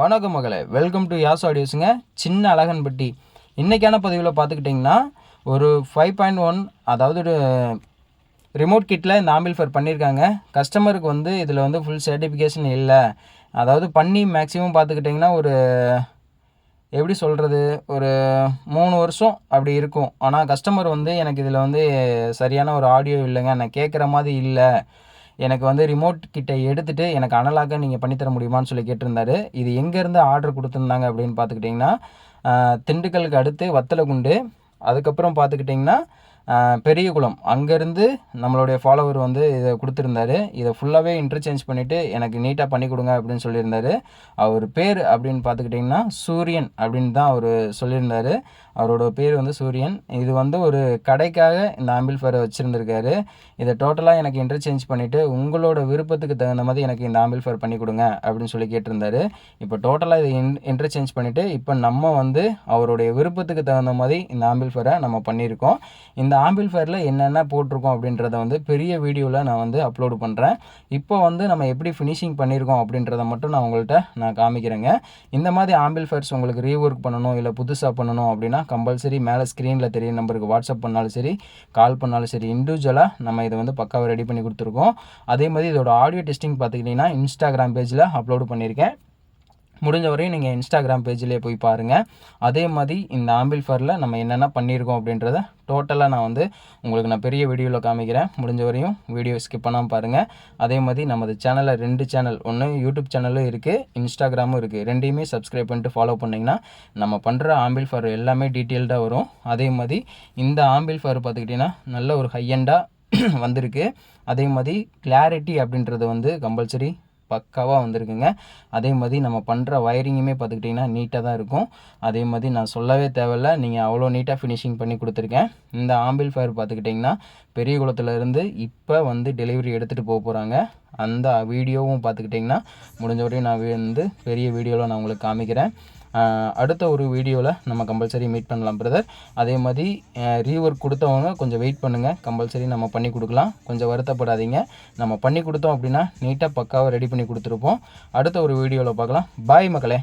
வணக்கம் மகளே. Welcome to யாஸ் ஆடியோஸுங்க சின்ன அழகன்பட்டி இன்றைக்கான பதிவில் பார்த்துக்கிட்டிங்கன்னா ஒரு ஃபைவ் பாயிண்ட் ஒன் அதாவது ரிமோட் கிட்டில் இந்த ஆம்பிள்ஃபர் பண்ணியிருக்காங்க கஸ்டமருக்கு வந்து இதில் வந்து ஃபுல் சர்டிஃபிகேஷன் இல்லை. அதாவது பண்ணி மேக்ஸிமம் பார்த்துக்கிட்டிங்கன்னா ஒரு எப்படி சொல்கிறது ஒரு மூணு வருஷம் அப்படி இருக்கும். ஆனால் கஸ்டமர் வந்து எனக்கு இதில் வந்து சரியான ஒரு ஆடியோ இல்லைங்க. நான் கேட்குற மாதிரி இல்லை. எனக்கு வந்து ரிமோட் கிட்ட எடுத்துகிட்டு எனக்கு அனலாக நீங்கள் பண்ணித்தர முடியுமான்னு சொல்லி கேட்டிருந்தாரு. இது எங்கேருந்து ஆர்டர் கொடுத்துருந்தாங்க அப்படின்னு பார்த்துக்கிட்டிங்கன்னா திண்டுக்கலுக்கு அடுத்து வத்தலகுண்டு. அதுக்கப்புறம் பார்த்துக்கிட்டிங்கன்னா பெரியகுளம் அங்கேருந்து நம்மளுடைய ஃபாலோவர் வந்து இதை கொடுத்துருந்தாரு. இதை ஃபுல்லாகவே இன்டர்சேஞ்ச் பண்ணிவிட்டு எனக்கு நீட்டாக பண்ணி கொடுங்க அப்படின்னு சொல்லியிருந்தாரு. அவர் பேர் அப்படின்னு பார்த்துக்கிட்டிங்கன்னா சூரியன் அப்படின்னு தான் அவர் சொல்லியிருந்தார். அவரோட பேர் வந்து சூரியன். இது வந்து ஒரு கடைக்காக இந்த ஆம்பிள்ஃபயரை வச்சுருந்துருக்காரு. இதை டோட்டலாக எனக்கு இன்டர்சேஞ்ச் பண்ணிவிட்டு உங்களோட விருப்பத்துக்கு தகுந்த மாதிரி எனக்கு இந்த ஆம்பிள்ஃபயர் பண்ணி கொடுங்க அப்படின்னு சொல்லி கேட்டிருந்தாரு. இப்போ டோட்டலாக இதை இன் இன்டர்சேஞ்ச் பண்ணிவிட்டு இப்போ நம்ம வந்து அவருடைய விருப்பத்துக்கு தகுந்த மாதிரி இந்த ஆம்பிள்ஃபயரை நம்ம பண்ணியிருக்கோம். இந்த இந்த ஆம்பிள்ஃபயரில் என்னென்ன போட்டிருக்கோம் அப்படின்றத வந்து பெரிய வீடியோவில் நான் வந்து அப்லோடு பண்ணுறேன் இப்போ வந்து நம்ம எப்படி ஃபினிஷிங் பண்ணியிருக்கோம் அப்படின்றத மட்டும் நான் உங்கள்கிட்ட நான் காமிக்கிறேங்க. இந்த மாதிரி ஆம்பிள்ஃபயர்ஸ் உங்களுக்கு ரீஒர்க் பண்ணணும் இல்லை புதுசாக பண்ணணும் அப்படின்னா கம்பல்சரி மேலே ஸ்க்ரீனில் தெரிய நம்பருக்கு வாட்ஸ்அப் பண்ணாலும் சரி கால் பண்ணாலும் சரி இண்டிவிஜுவலாக நம்ம இதை வந்து பக்காவாக ரெடி பண்ணி கொடுத்துருக்கோம். அதே மாதிரி இதோட ஆடியோ டெஸ்டிங் பார்த்துக்கிட்டிங்கன்னா இன்ஸ்டாகிராம் பேஜில் அப்லோடு பண்ணியிருக்கேன். முடிஞ்ச வரையும் நீங்கள் இன்ஸ்டாகிராம் பேஜ்லேயே போய் பாருங்கள் அதே மாதிரி இந்த ஆம்பிள்ஃபரில் நம்ம என்னென்ன பண்ணியிருக்கோம் அப்படின்றத டோட்டலாக நான் வந்து உங்களுக்கு நான் பெரிய வீடியோவில் காமிக்கிறேன். முடிஞ்ச வரையும் வீடியோ ஸ்கிப் பண்ணாமல் பாருங்கள் அதே மாதிரி நமது சேனலில் ரெண்டு சேனல் ஒன்று யூடியூப் சேனலும் இருக்குது இன்ஸ்டாகிராமும் இருக்குது ரெண்டையுமே சப்ஸ்கிரைப் பண்ணிட்டு ஃபாலோ பண்ணிங்கன்னா நம்ம பண்ணுற ஆம்பிள்ஃபர் எல்லாமே டீட்டெயில்டாக வரும். அதே மாதிரி இந்த ஆம்பிள்ஃபர் பார்த்துக்கிட்டிங்கன்னா நல்ல ஒரு ஹையண்டாக வந்திருக்கு. அதே மாதிரி கிளாரிட்டி அப்படின்றது வந்து கம்பல்சரி பக்காவாக வந்திருக்குங்க. அதே மாதிரி நம்ம பண்ணுற வயரிங்குமே பார்த்துக்கிட்டிங்கன்னா நீட்டாக தான் இருக்கும். அதே மாதிரி நான் சொல்லவே தேவையில்ல நீங்கள் அவ்வளோ நீட்டாக ஃபினிஷிங் பண்ணி கொடுத்துருக்கேன். இந்த ஆம்பிள் ஃபயர் பார்த்துக்கிட்டிங்கன்னா பெரிய குளத்துலேருந்து இப்போ வந்து டெலிவரி எடுத்துகிட்டு போக போகிறாங்க அந்த வீடியோவும் பார்த்துக்கிட்டிங்கன்னா முடிஞ்ச வரையும் நான் வந்து பெரிய வீடியோவில் நான் உங்களுக்கு காமிக்கிறேன். அடுத்த ஒரு வீடியோவில் நம்ம கம்பல்சரி மீட் பண்ணலாம் பிரதர். அதே மாதிரி ரீஒர்க் கொடுத்தவங்க கொஞ்சம் வெயிட் பண்ணுங்கள் கம்பல்சரி நம்ம பண்ணி கொடுக்கலாம். கொஞ்சம் வருத்தப்படாதீங்க. நம்ம பண்ணி கொடுத்தோம் அப்படின்னா நீட்டாக பக்காவாக ரெடி பண்ணி கொடுத்துருப்போம். அடுத்த ஒரு வீடியோவில் பார்க்கலாம். பாய் மக்களே.